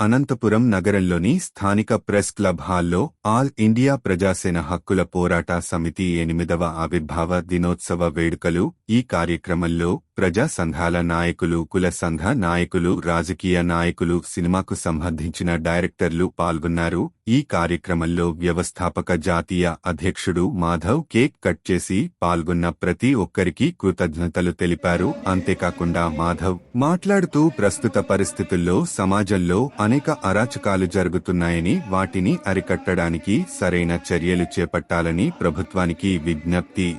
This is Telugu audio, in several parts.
అనంతపురం నగరంలోని స్థానిక ప్రెస్ క్లబ్ హాల్లో ఆల్ ఇండియా ప్రజాసేన హక్కుల పోరాట సమితి ఎనిమిదవ ఆవిర్భావ దినోత్సవ వేడుకలు ఈ కార్యక్రమంలో ప్రజా సంఘాల నాయకులు కుల సంఘ నాయకులు రాజకీయ నాయకులు సినిమాకు సంబంధించిన డైరెక్టర్లు పాల్గొన్నారు. ఈ కార్యక్రమంలో వ్యవస్థాపక జాతీయ అధ్యక్షుడు మాధవ్ కేక్ కట్ చేసి పాల్గొన్న ప్రతి ఒక్కరికి కృతజ్ఞతలు తెలిపారు. అంతేకాకుండా మాధవ్ మాట్లాడుతూ ప్రస్తుత పరిస్థితుల్లో సమాజంలో అనేక అరాచకాలు జరుగుతున్నాయని వాటిని అరికట్టడానికి సరైన చర్యలు చేపట్టాలని ప్రభుత్వానికి విజ్ఞప్తి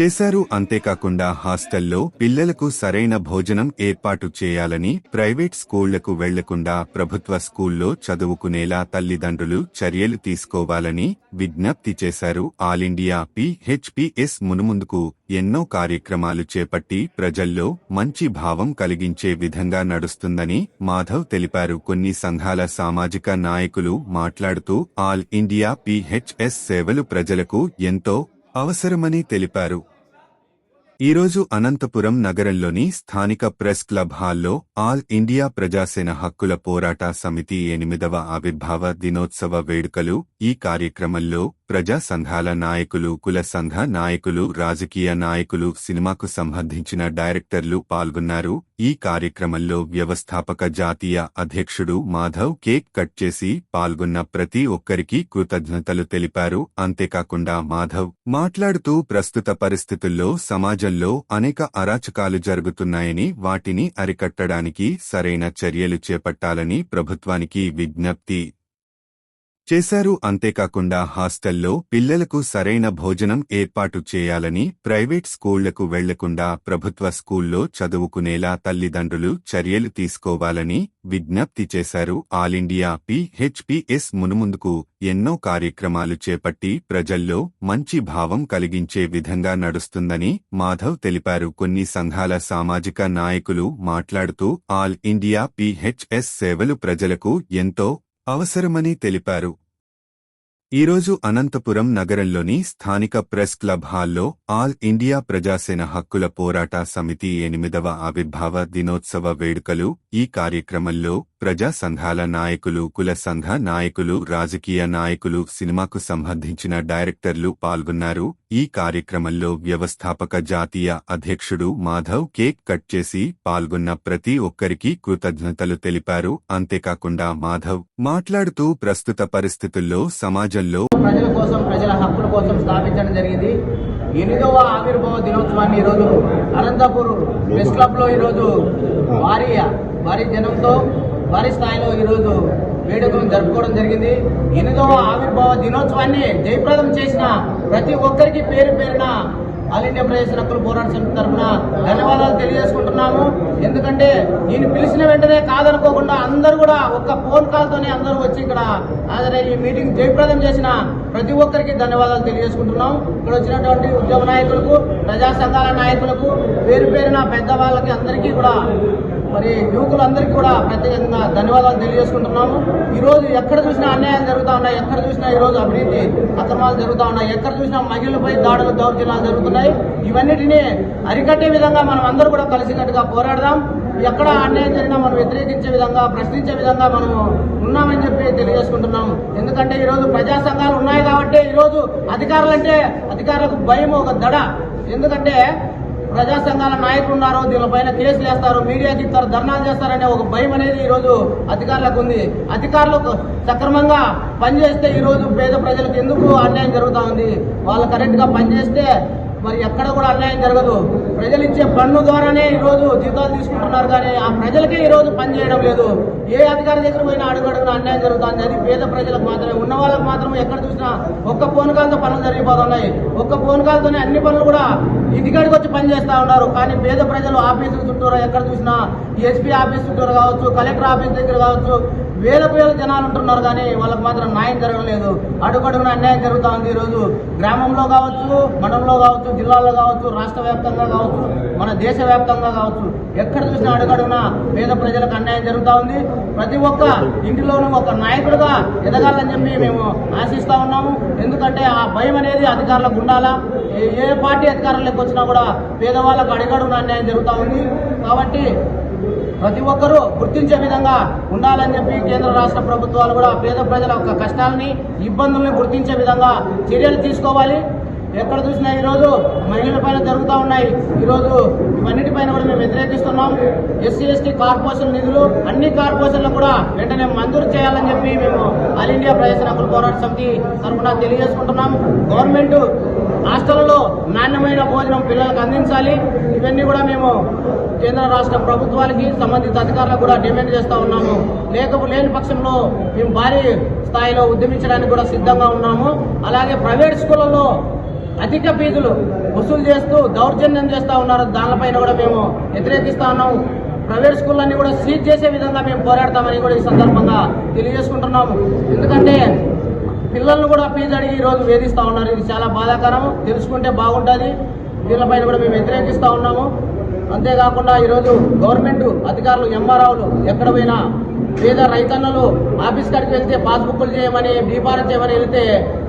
చేశారు. అంతేకాకుండా హాస్టల్లో పిల్లలకు సరైన భోజనం ఏర్పాటు చేయాలని ప్రైవేట్ స్కూళ్ళకు వెళ్ళకుండా ప్రభుత్వ స్కూల్లో చదువుకునేలా తల్లిదండ్రులు చర్యలు తీసుకోవాలని విజ్ఞప్తి చేశారు. ఆల్ ఇండియా పిహెచ్పిఎస్ మునుముందుకు ఎన్నో కార్యక్రమాలు చేపట్టి ప్రజల్లో మంచి భావం కలిగించే విధంగా నడుస్తుందని మాధవ్ తెలిపారు. కొన్ని సంఘాల సామాజిక నాయకులు మాట్లాడుతూ ఆల్ ఇండియా పిహెచ్ఎస్ సేవలు ప్రజలకు ఎంతో అవసరమని తెలిపారు. ఈరోజు అనంతపురం నగరంలోని స్థానిక ప్రెస్ క్లబ్ హాల్లో ఆల్ ఇండియా ప్రజాసేన హక్కుల పోరాట సమితి ఎనిమిదవ ఆవిర్భావ దినోత్సవ వేడుకలు ఈ కార్యక్రమంలో ప్రజా సంఘాల నాయకులు కుల సంఘ నాయకులు రాజకీయ నాయకులు సినిమాకు సంబంధించిన డైరెక్టర్లు పాల్గొన్నారు. ఈ కార్యక్రమంలో వ్యవస్థాపక జాతీయ అధ్యక్షుడు మాధవ్ కేక్ కట్ చేసి పాల్గొన్న ప్రతి ఒక్కరికి కృతజ్ఞతలు తెలిపారు. అంతేకాకుండా మాధవ్ మాట్లాడుతూ ప్రస్తుత పరిస్థితుల్లో సమాజంలో అనేక అరాచకాలు జరుగుతున్నాయని వాటిని అరికట్టడానికి సరైన చర్యలు చేపట్టాలని ప్రభుత్వానికి విజ్ఞప్తి చేశారు. అంతేకాకుండా హాస్టల్లో పిల్లలకు సరైన భోజనం ఏర్పాటు చేయాలని ప్రైవేట్ స్కూళ్ళకు వెళ్ళకుండా ప్రభుత్వ స్కూల్లో చదువుకునేలా తల్లిదండ్రులు చర్యలు తీసుకోవాలని విజ్ఞప్తి చేశారు. ఆల్ ఇండియా పిహెచ్పిఎస్ మునుముందుకు ఎన్నో కార్యక్రమాలు చేపట్టి ప్రజల్లో మంచి భావం కలిగించే విధంగా నడుస్తుందని మాధవ్ తెలిపారు. కొన్ని సంఘాల సామాజిక నాయకులు మాట్లాడుతూ ఆల్ ఇండియా పిహెచ్ఎస్ సేవలు ప్రజలకు ఎంతో అవసరమని తెలిపారు. ఈరోజు అనంతపురం నగరంలోని స్థానిక ప్రెస్ క్లబ్ హాల్లో ఆల్ ఇండియా ప్రజాసేన హక్కుల పోరాట సమితి ఎనిమిదవ ఆవిర్భావ దినోత్సవ వేడుకలు. ఈ కార్యక్రమంలో ప్రజా సంఘాల నాయకులు కుల సంఘ నాయకులు రాజకీయ నాయకులు సినిమాకు సంబంధించిన డైరెక్టర్లు పాల్గొన్నారు. ఈ కార్యక్రమంలో వ్యవస్థాపక జాతీయ అధ్యక్షుడు మాధవ్ కేక్ కట్ చేసి పాల్గొన్న ప్రతి ఒక్కరికి కృతజ్ఞతలు తెలిపారు. అంతేకాకుండా మాధవ్ మాట్లాడుతూ ప్రస్తుత పరిస్థితుల్లో సమాజంలో ప్రజల కోసం ప్రజల హక్కుల కోసం స్థాపించడం జరిగింది. ఎనిమిదవ ఆవిర్భావ దినోత్సవాన్ని ఈరోజు అనంతపూర్ ప్రెస్ క్లబ్లో ఈరోజు భారీ భారీ జనంతో భారీ స్థాయిలో ఈరోజు వేడుకలను జరుపుకోవడం జరిగింది. ఎనిమిదవ ఆవిర్భావ దినోత్సవాన్ని జయప్రదం చేసిన ప్రతి ఒక్కరికి పేరు పేరున ఆల్ ఇండియా పోరాట సమితి తరఫున ధన్యవాదాలు తెలియజేసుకుంటున్నాము. ఎందుకంటే నేను పిలిచిన వెంటనే కాదనుకోకుండా అందరూ కూడా ఒక్క ఫోన్ కాల్తోనే అందరూ వచ్చి ఇక్కడ హాజరై ఈ మీటింగ్ జయప్రదం చేసిన ప్రతి ఒక్కరికి ధన్యవాదాలు తెలియజేసుకుంటున్నాం. ఇక్కడ వచ్చినటువంటి ఉద్యోగ నాయకులకు ప్రజా సంఘాల నాయకులకు పేరు పేరున పెద్దవాళ్ళకి అందరికీ కూడా మరి యువకులందరికీ కూడా ప్రత్యేకంగా ధన్యవాదాలు తెలియజేసుకుంటున్నాము. ఈ రోజు ఎక్కడ చూసినా అన్యాయం జరుగుతూ ఉన్నాయి ఎక్కడ చూసినా ఈ రోజు అవినీతి అక్రమాలు జరుగుతూ ఉన్నాయి ఎక్కడ చూసినా మహిళలపై దాడులు దౌర్జన్యాలు జరుగుతున్నాయి. ఇవన్నిటినీ అరికట్టే విధంగా మనం అందరూ కూడా కలిసికట్టుగా పోరాడదాం. ఎక్కడ అన్యాయం జరిగినా మనం వ్యతిరేకించే విధంగా ప్రశ్నించే విధంగా మనం ఉన్నామని చెప్పి తెలియజేసుకుంటున్నాము. ఎందుకంటే ఈ రోజు ప్రజా సంఘాలు ఉన్నాయి కాబట్టి ఈ రోజు అధికారులంటే అధికారులకు భయం ఒక దడ. ఎందుకంటే ప్రజా సంఘాల నాయకులు ఉన్నారు దీనిపైన కేసులు వేస్తారు మీడియాకి ఇస్తారు ధర్నాలు చేస్తారనే ఒక భయం అనేది ఈ రోజు అధికారులకు ఉంది. అధికారులకు సక్రమంగా పనిచేస్తే ఈరోజు పేద ప్రజలకు ఎందుకు అన్యాయం జరుగుతూ ఉంది? వాళ్ళు కరెక్ట్గా పనిచేస్తే మరి ఎక్కడ కూడా అన్యాయం జరగదు. ప్రజలు ఇచ్చే పన్ను ద్వారానే ఈరోజు జీతాలు తీసుకుంటున్నారు కానీ ఆ ప్రజలకే ఈరోజు పనిచేయడం లేదు. ఏ అధికారి దగ్గర పోయినా అడుగడుగున అన్యాయం జరుగుతుంది. అది పేద ప్రజలకు మాత్రమే. ఉన్న వాళ్ళకి మాత్రం ఎక్కడ చూసినా ఒక్క ఫోన్ కాల్తో పనులు జరిగిపోతున్నాయి. ఒక్క ఫోన్ కాల్తోనే అన్ని పనులు కూడా ఇంటికాడికి వచ్చి పనిచేస్తా ఉన్నారు. కానీ పేద ప్రజలు ఆఫీసులు చుట్టూరు ఎక్కడ చూసినా ఎస్పీ ఆఫీస్ చుట్టూరు కావచ్చు కలెక్టర్ ఆఫీస్ దగ్గర కావచ్చు వేల వేల జనాలు ఉంటున్నారు కానీ వాళ్ళకి మాత్రం న్యాయం జరగలేదు. అడుగడుగున అన్యాయం జరుగుతూ ఉంది ఈరోజు. గ్రామంలో కావచ్చు మండలంలో కావచ్చు జిల్లాలో కావచ్చు రాష్ట్ర వ్యాప్తంగా కావచ్చు మన దేశ వ్యాప్తంగా కావచ్చు. ఎక్కడ చూసినా అడుగడుగున పేద ప్రజలకు అన్యాయం జరుగుతూ ఉంది. ప్రతి ఒక్క ఇంటిలోనూ ఒక నాయకుడుగా ఎదగాలని చెప్పి మేము ఆశిస్తా ఉన్నాము. ఎందుకంటే ఆ భయం అనేది అధికారులకు ఉండాలా? ఏ- ఏ పార్టీ అధికారంలోకి వచ్చినా కూడా పేదవాళ్ళకు అడుగడుగున అన్యాయం జరుగుతూ ఉంది. కాబట్టి ప్రతి ఒక్కరూ గుర్తించే విధంగా ఉండాలని చెప్పి కేంద్ర రాష్ట్ర ప్రభుత్వాలు కూడా పేద ప్రజల యొక్క కష్టాలని ఇబ్బందుల్ని గుర్తించే విధంగా చర్యలు తీసుకోవాలి. ఎక్కడ చూసినా ఈరోజు మహిళల పైన జరుగుతూ ఉన్నాయి. ఈరోజు ఇవన్నిటిపైన కూడా మేము వ్యతిరేకిస్తున్నాం. ఎస్సీ ఎస్టీ కార్పొరేషన్ నిధులు అన్ని కార్పొరేషన్లు కూడా వెంటనే మంజూరు చేయాలని చెప్పి మేము ఆల్ ఇండియా ప్రజాసన హక్కుల పోరాట సమితి తరఫున తెలియజేసుకుంటున్నాం. గవర్నమెంట్ హాస్టల్లో నాణ్యమైన భోజనం పిల్లలకు అందించాలి. ఇవన్నీ కూడా మేము కేంద్ర రాష్ట్ర ప్రభుత్వాలకి సంబంధిత అధికారులకు కూడా డిమాండ్ చేస్తా ఉన్నాము. లేక లేని పక్షంలో మేము భారీ స్థాయిలో ఉద్యమించడానికి కూడా సిద్ధంగా ఉన్నాము. అలాగే ప్రైవేట్ స్కూళ్ళలో అధిక ఫీజులు వసూలు చేస్తూ దౌర్జన్యం చేస్తూ ఉన్నారు. దానిపైన కూడా మేము వ్యతిరేకిస్తా ఉన్నాము. ప్రైవేట్ స్కూళ్ళన్నీ కూడా సీజ్ చేసే విధంగా మేము పోరాడతామని కూడా ఈ సందర్భంగా తెలియజేసుకుంటున్నాము. ఎందుకంటే పిల్లలను కూడా ఫీజు అడిగి ఈ రోజు ఉన్నారు. ఇది చాలా బాధాకరం. తెలుసుకుంటే బాగుంటుంది. దీనిపైన కూడా మేము వ్యతిరేకిస్తూ ఉన్నాము. అంతేకాకుండా ఈరోజు గవర్నమెంట్ అధికారులు ఎంఆర్ఓలు ఎక్కడ పోయినా పేద రైతన్నలు ఆఫీస్ కాడికి వెళ్తే పాస్బుక్లు చేయమని బీపారం చేయమని వెళ్తే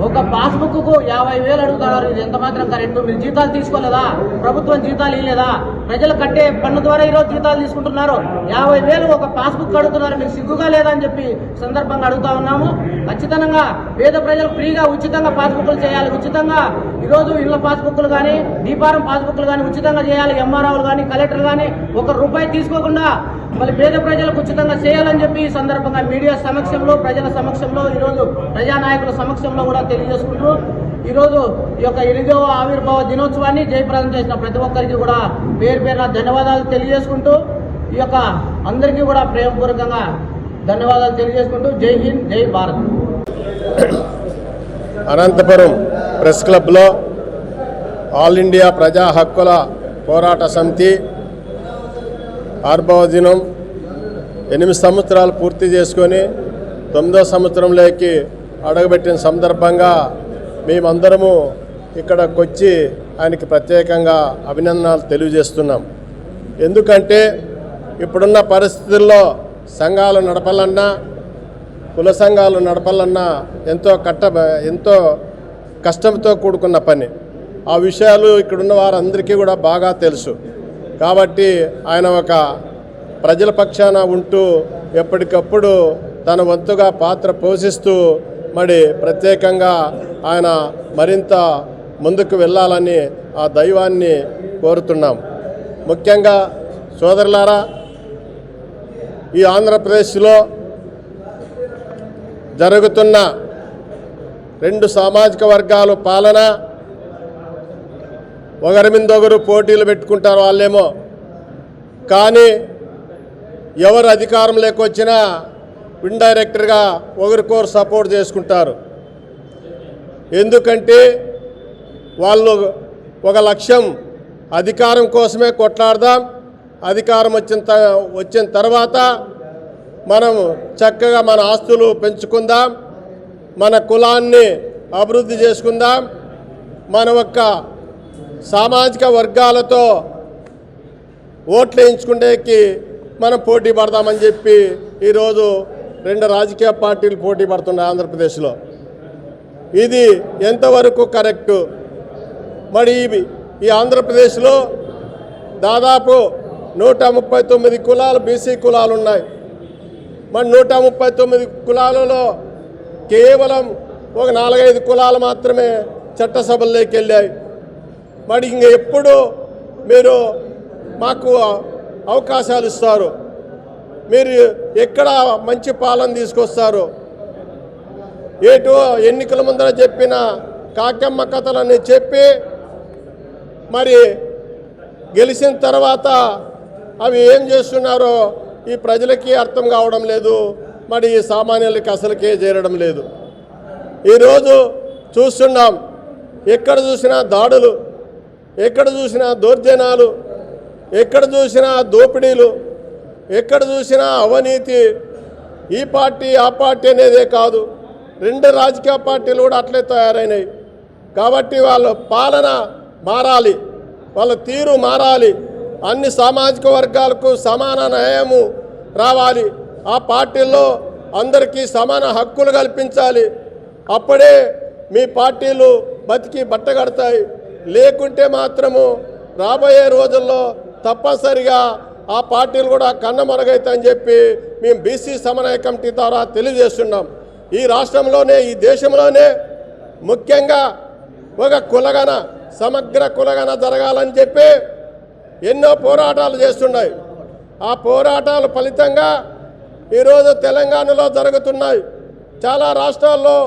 ఒక పాస్బుక్కు యాభై వేలు అడుగుతున్నారు. ఇది ఎంత మాత్రం కరెక్ట్ మీరు జీతాలు తీసుకోలేదా? ప్రభుత్వం జీతాలు ఇవ్వలేదా? ప్రజలు కట్టే పన్ను ద్వారా ఈరోజు జీతాలు తీసుకుంటున్నారు. యాభై వేలు ఒక పాస్బుక్ అడుగుతున్నారు మీకు సిగ్గుగా లేదా అని చెప్పి సందర్భంగా అడుగుతా ఉన్నాము. ఖచ్చితంగా పేద ప్రజలు ఫ్రీగా ఉచితంగా పాస్బుక్లు చేయాలి. ఉచితంగా ఈరోజు ఇళ్ళ పాస్బుక్లు కానీ దీపారం పాస్బుక్లు కానీ ఉచితంగా చేయాలి. ఎంఆర్ఓలు కానీ కలెక్టర్ కానీ ఒక రూపాయి తీసుకోకుండా మళ్ళీ పేద ప్రజలకు ఉచితంగా చేయాలని చెప్పి ఈ సందర్భంగా మీడియా సమక్షంలో ప్రజల సమక్షంలో ఈరోజు ప్రజానాయకుల సమక్షంలో కూడా తెలియజేసుకుంటూ ఈరోజు ఈ యొక్క ఎనిమిదవ ఆవిర్భావ దినోత్సవాన్ని జయప్రదం చేసిన ప్రతి ఒక్కరికి కూడా పేరు పేరున ధన్యవాదాలు తెలియజేసుకుంటూ ఈ యొక్క అందరికీ కూడా ప్రేమపూర్వకంగా ధన్యవాదాలు తెలియజేసుకుంటూ జై హింద్ జై భారత్. అనంతపురం ప్రెస్ క్లబ్లో ఆల్ ఇండియా ప్రజా హక్కుల పోరాట సమితి ఆర్భవ దినం ఎనిమిది సంవత్సరాలు పూర్తి చేసుకొని తొమ్మిదో సంవత్సరంలోకి అడుగుపెట్టిన సందర్భంగా మేమందరము ఇక్కడకొచ్చి ఆయనకి ప్రత్యేకంగా అభినందనలు తెలియజేస్తున్నాం. ఎందుకంటే ఇప్పుడున్న పరిస్థితుల్లో సంఘాలు నడపాలన్నా కుల సంఘాలు నడపాలన్నా ఎంతో కట్ట ఎంతో కష్టంతో కూడుకున్న పని. ఆ విషయాలు ఇక్కడున్న వారందరికీ కూడా బాగా తెలుసు. కాబట్టి ఆయన ఒక ప్రజల పక్షాన ఉంటూ ఎప్పటికప్పుడు తన వంతుగా పాత్ర పోషిస్తూ మరి ప్రత్యేకంగా ఆయన మరింత ముందుకు వెళ్ళాలని ఆ దైవాన్ని కోరుతున్నాం. ముఖ్యంగా సోదరులారా ఈ ఆంధ్రప్రదేశ్లో జరుగుతున్న రెండు సామాజిక వర్గాలు పాలన ఒకరి మీద ఒకరు పోటీలు పెట్టుకుంటారు వాళ్ళేమో. కానీ ఎవరు అధికారం లేకొచ్చినా ఇండైరెక్ట్గా ఒకరికొకరు సపోర్ట్ చేసుకుంటారు. ఎందుకంటే వాళ్ళు ఒక లక్ష్యం అధికారం కోసమే కొట్లాడదాం అధికారం వచ్చిన త వచ్చిన తర్వాత మనం చక్కగా మన ఆస్తులు పెంచుకుందాం మన కులాన్ని అభివృద్ధి చేసుకుందాం మన యొక్క సామాజిక వర్గాలతో ఓట్లు వేయించుకునేకి మనం పోటీ పడదామని చెప్పి ఈరోజు రెండు రాజకీయ పార్టీలు పోటీ పడుతున్నాయి ఆంధ్రప్రదేశ్లో. ఇది ఎంతవరకు కరెక్టు? మరి ఇవి ఈ ఆంధ్రప్రదేశ్లో దాదాపు నూట ముప్పై తొమ్మిది కులాలు బీసీ కులాలు ఉన్నాయి. మరి నూట ముప్పై తొమ్మిది కులాలలో కేవలం ఒక నాలుగైదు కులాలు మాత్రమే చట్టసభల్లోకి వెళ్ళాయి. మరి ఇంక ఎప్పుడు మీరు మాకు అవకాశాలు ఇస్తారు? మీరు ఎక్కడ మంచి పాలన తీసుకొస్తారు? ఏటో ఎన్నికల ముందర చెప్పిన కాకమ్మ కథలని చెప్పి మరి గెలిచిన తర్వాత అవి ఏం చేస్తున్నారో ఈ ప్రజలకి అర్థం కావడం లేదు. మరి ఈ సామాన్యులకి అసలుకే చేరడం లేదు. ఈరోజు చూస్తున్నాం ఎక్కడ చూసినా దాడులు ఎక్కడ చూసినా దౌర్జన్యాలు ఎక్కడ చూసినా దోపిడీలు ఎక్కడ చూసినా అవినీతి. ఈ పార్టీ ఆ పార్టీ అనేదే కాదు. రెండు రాజకీయ పార్టీలు కూడా అట్లే తయారైనాయి. కాబట్టి వాళ్ళ పాలన మారాలి. వాళ్ళ తీరు మారాలి. అన్ని సామాజిక వర్గాలకు సమాన న్యాయము రావాలి. ఆ పార్టీల్లో అందరికీ సమాన హక్కులు కల్పించాలి. అప్పుడే మీ పార్టీలు బతికి బట్టగడతాయి లేకుంటే మాత్రము రాబోయే రోజుల్లో తప్పనిసరిగా ఆ పార్టీలు కూడా కన్నమరుగైతాయని చెప్పి మేము బీసీ సమన్వయ కమిటీ ద్వారా తెలియజేస్తున్నాం. ఈ రాష్ట్రంలోనే ఈ దేశంలోనే ముఖ్యంగా ఒక కులగన సమగ్ర కులగన జరగాలని చెప్పి ఎన్నో పోరాటాలు చేస్తున్నాయి. ఆ పోరాటాల ఫలితంగా ఈరోజు తెలంగాణలో జరుగుతున్నాయి. చాలా రాష్ట్రాల్లో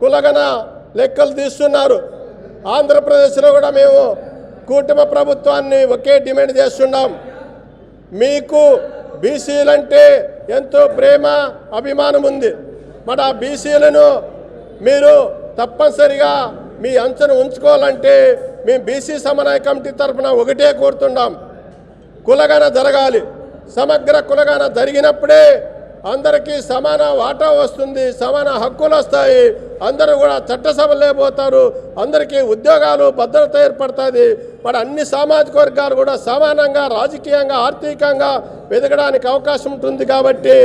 కులగన లెక్కలు తీస్తున్నారు. ఆంధ్రప్రదేశ్లో కూడా మేము కూటమి ప్రభుత్వాన్ని ఒకే డిమాండ్ చేస్తున్నాం. మీకు బీసీలంటే ఎంతో ప్రేమ అభిమానం ఉంది మరి ఆ బీసీలను మీరు తప్పనిసరిగా మీ అంచను ఉంచుకోవాలంటే మేము బీసీ సమన్వయ కమిటీ తరఫున ఒకటే కోరుతున్నాం. కులగన జరగాలి. సమగ్ర కులగన జరిగినప్పుడే అందరికీ సమాన వాటా వస్తుంది సమాన హక్కులు వస్తాయి. అందరూ కూడా చట్టసభలు లేకపోతారు అందరికీ ఉద్యోగాలు భద్రత ఏర్పడుతుంది. మరి అన్ని సామాజిక వర్గాలు కూడా సమానంగా రాజకీయంగా ఆర్థికంగా ఎదగడానికి అవకాశం ఉంటుంది కాబట్టి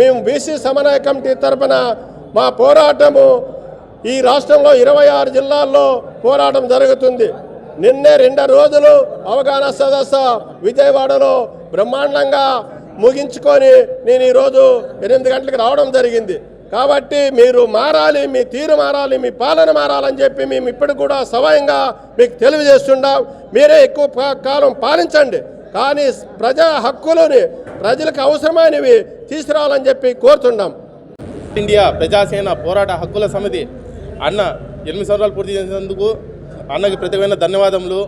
మేము బీసీ సమన్వయ కమిటీ తరఫున మా పోరాటము ఈ రాష్ట్రంలో ఇరవై ఆరు జిల్లాల్లో పోరాటం జరుగుతుంది. నిన్నే రెండు రోజులు అవగాహన సదస్సు విజయవాడలో బ్రహ్మాండంగా ముగించుకొని నేను ఈరోజు ఎనిమిది గంటలకు రావడం జరిగింది. కాబట్టి మీరు మారాలి మీ తీరు మారాలి మీ పాలన మారాలని చెప్పి మేము ఇప్పుడు కూడా సవయంగా మీకు తెలియజేస్తున్నాం మీరే ఎక్కువ కాలం పాలించండి. కానీ ప్రజా హక్కులని ప్రజలకు అవసరమైనవి తీసుకురావాలని చెప్పి కోరుతున్నాం. ఇండియా ప్రజాసేన పోరాట హక్కుల సమితి అన్న ఎనిమిది సంవత్సరాలు పూర్తి చేసినందుకు అన్నకి ప్రత్యేకమైన ధన్యవాదములు.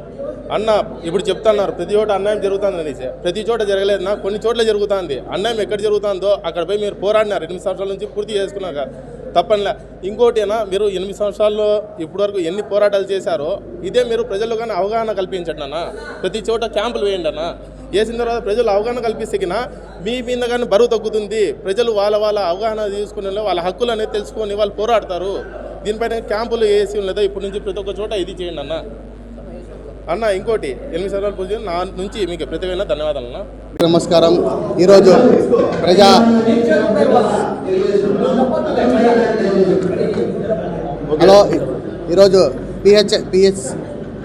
అన్న ఇప్పుడు చెప్తున్నారు ప్రతి చోట అన్యాయం జరుగుతుంది అనేసి. ప్రతి చోట జరగలేదన్నా కొన్ని చోట్ల జరుగుతుంది. అన్యాయం ఎక్కడ జరుగుతుందో అక్కడ పోయి మీరు పోరాడినారు. ఎనిమిది సంవత్సరాల నుంచి పూర్తి చేసుకున్నాక తప్పనిలే. ఇంకోటినా మీరు ఎనిమిది సంవత్సరాల్లో ఇప్పటివరకు ఎన్ని పోరాటాలు చేశారో ఇదే మీరు ప్రజల్లో కానీ అవగాహన కల్పించండి అన్న. ప్రతి చోట క్యాంపులు వేయండి అన్న. వేసిన తర్వాత ప్రజలు అవగాహన కల్పిస్తేగిన మీ మీద కానీ బరువు తగ్గుతుంది. ప్రజలు వాళ్ళ వాళ్ళ అవగాహన తీసుకునే వాళ్ళ హక్కులు అనేది తెలుసుకొని వాళ్ళు పోరాడతారు. దీనిపైన క్యాంపులు వేసి లేదా ఇప్పటి నుంచి ప్రతి ఒక్క చోట ఇది చేయండి అన్న. అన్న ఇంకోటి ఎనిమిది సంవత్సరాల పూజ నా నుంచి మీకు ప్రతివేళ ధన్యవాదాలు అన్న నమస్కారం. ఈరోజు ప్రజా హలో ఈరోజు పిహెచ్ పిహెచ్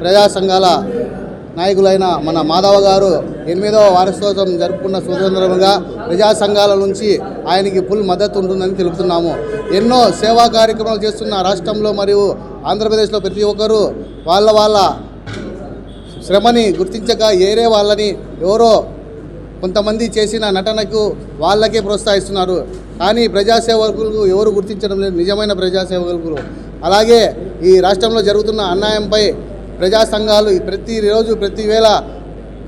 ప్రజా సంఘాల నాయకులైన మన మాధవ గారు ఎనిమిదవ వారసోత్సవం జరుపుకున్న స్వతంత్రంగా ప్రజా సంఘాల నుంచి ఆయనకి ఫుల్ మద్దతు ఉంటుందని తెలుపుతున్నాము. ఎన్నో సేవా కార్యక్రమాలు చేస్తున్న రాష్ట్రంలో మరియు ఆంధ్రప్రదేశ్లో ప్రతి ఒక్కరూ వాళ్ళ వాళ్ళ శ్రమని గుర్తించక ఏరే వాళ్ళని ఎవరో కొంతమంది చేసిన నటనకు వాళ్ళకే ప్రోత్సహిస్తున్నారు. కానీ ప్రజాసేవకులు ఎవరు గుర్తించడం లేదు. నిజమైన ప్రజాసేవకులు. అలాగే ఈ రాష్ట్రంలో జరుగుతున్న అన్యాయంపై ప్రజా సంఘాలు ప్రతిరోజు ప్రతి వేళ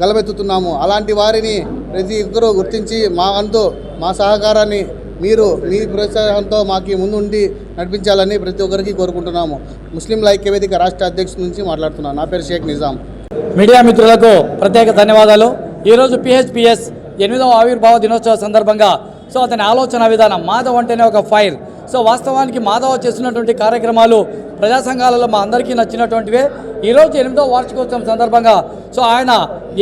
గలమెత్తుతున్నాము. అలాంటి వారిని ప్రతి ఒక్కరూ గుర్తించి మా వంతు మా సహకారాన్ని మీరు మీ ప్రోత్సాహంతో మాకు ముందుండి నడిపించాలని ప్రతి ఒక్కరికి కోరుకుంటున్నాము. ముస్లిం ఐక్య వేదిక రాష్ట్ర అధ్యక్షుడి నుంచి మాట్లాడుతున్నాను. నా పేరు షేక్ నిజాం. మీడియా మిత్రులకు ప్రత్యేక ధన్యవాదాలు. ఈరోజు పిహెచ్పిఎస్ ఎనిమిదవ ఆవిర్భావ దినోత్సవ సందర్భంగా సో అతని ఆలోచన విధానం మాధవ్ అంటేనే ఒక ఫైర్. సో వాస్తవానికి మాధవ్ చేస్తున్నటువంటి కార్యక్రమాలు ప్రజా సంఘాలలో మా అందరికీ నచ్చినటువంటివే. ఈరోజు ఎనిమిదో వార్షికోత్సవం సందర్భంగా సో ఆయన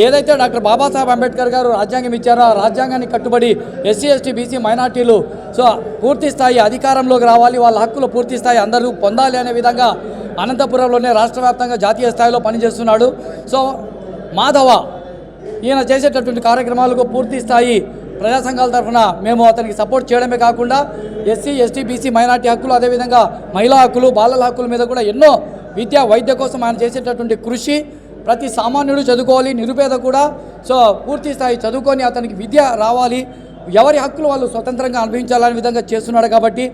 ఏదైతే డాక్టర్ బాబాసాహెబ్ అంబేద్కర్ గారు రాజ్యాంగం ఇచ్చారో ఆ రాజ్యాంగాన్ని కట్టుబడి ఎస్సీ ఎస్టీ బీసీ మైనార్టీలు సో పూర్తి స్థాయి అధికారంలోకి రావాలి వాళ్ళ హక్కులు పూర్తి స్థాయి అందరూ పొందాలి అనే విధంగా అనంతపురంలోనే రాష్ట్ర వ్యాప్తంగా జాతీయ స్థాయిలో పనిచేస్తున్నాడు. సో మాధవ ఈయన చేసేటటువంటి కార్యక్రమాలకు పూర్తి స్థాయి ప్రజా సంఘాల తరఫున మేము అతనికి సపోర్ట్ చేయడమే కాకుండా ఎస్సీ ఎస్టీ బీసీ మైనార్టీ హక్కులు అదేవిధంగా మహిళా హక్కులు బాలల హక్కుల మీద కూడా ఎన్నో విద్య వైద్య కోసం ఆయన చేసేటటువంటి కృషి ప్రతి సామాన్యుడు చదువుకోవాలి నిరుపేద కూడా. సో పూర్తి స్థాయి చదువుకొని అతనికి విద్య రావాలి. ఎవరి హక్కులు వాళ్ళు స్వతంత్రంగా అనుభవించాలనే విధంగా చేస్తున్నాడు కాబట్టి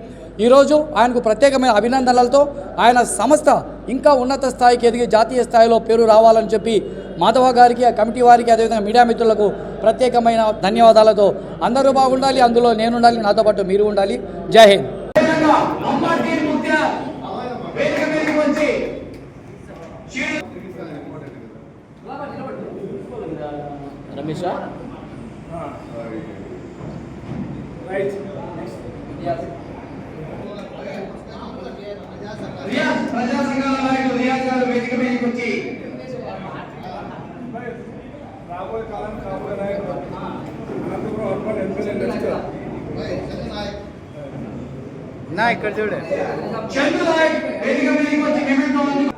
ఈరోజు ఆయనకు ప్రత్యేకమైన అభినందనలతో ఆయన సంస్థ ఇంకా ఉన్నత స్థాయికి ఎదిగి జాతీయ స్థాయిలో పేరు రావాలని చెప్పి మాధవ గారికి ఆ కమిటీ వారికి అదేవిధంగా మీడియా మిత్రులకు ప్రత్యేకమైన ధన్యవాదాలతో అందరూ బాగుండాలి అందులో నేను ఉండాలి నాతో పాటు మీరు ఉండాలి. జై హింద్. రమేష్ ప్రజా సంఘాల నాయకులు రియాజ్ గారు వేదిక మీదకి వచ్చి. రాబోయే కాలం కాబోయే నాయకుడు. Anantapuram urban MLA next. Chandra Naik వేదిక మీదకి వచ్చి నిమిత్తం